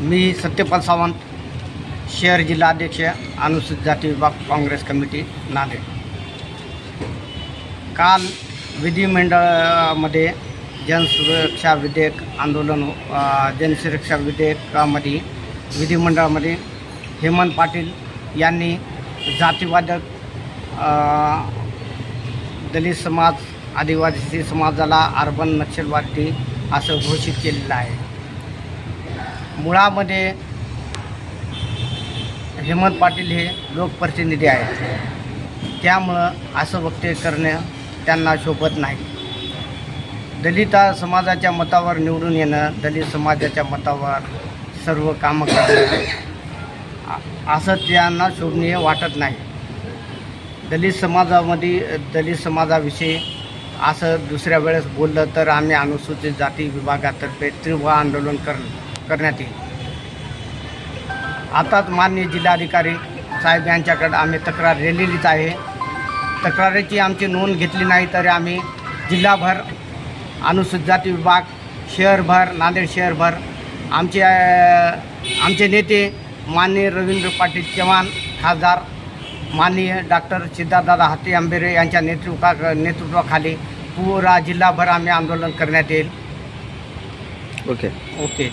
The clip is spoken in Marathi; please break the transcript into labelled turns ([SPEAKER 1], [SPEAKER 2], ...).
[SPEAKER 1] मी सत्यपाल सावंत शहर जिल्हाध्यक्ष अनुसूचित जाती विभाग काँग्रेस कमिटी नांदेड. काल विधिमंडळामध्ये जनसुरक्षा विधेयक आंदोलन जनसुरक्षा विधेयकामध्ये विधिमंडळामध्ये हेमंत पाटील यांनी जातीवादक दलित समाज आदिवासी समाजाला अर्बन नक्षलवादी असं घोषित केलेलं आहे. मुळामध्ये हेमंत पाटील हे लोकप्रतिनिधी आहेत. त्यामुळं असं वक्तव्य करणं त्यांना शोभत नाही. दलित समाजाच्या मतावर निवडून येणं दलित समाजाच्या मतावर सर्व कामं करणं असं त्यांना शोभनीय वाटत नाही. दलित समाजामध्ये दलित समाजाविषयी असं दुसऱ्या वेळेस बोललं तर आम्ही अनुसूचित जाती विभागातर्फे तीव्र आंदोलन करणं. करण्यात येईल. आताच मान्य जिल्हाधिकारी साहेब यांच्याकडे आम्ही तक्रार दिलेलीच आहे. तक्रारीची आमची नोंद घेतली नाही तरी आम्ही जिल्हाभर अनुसूचित जाती विभाग शहरभर नांदेड शहरभर आमचे आमचे नेते माननीय रवींद्र पाटील चव्हाण खासदार माननीय डॉक्टर सिद्धार्थदादा हाती आंबेरे यांच्या नेतृत्वा नेतृत्वाखाली पुरा जिल्हाभर आम्ही आंदोलन करण्यात येईल.
[SPEAKER 2] ओके.
[SPEAKER 1] ओके.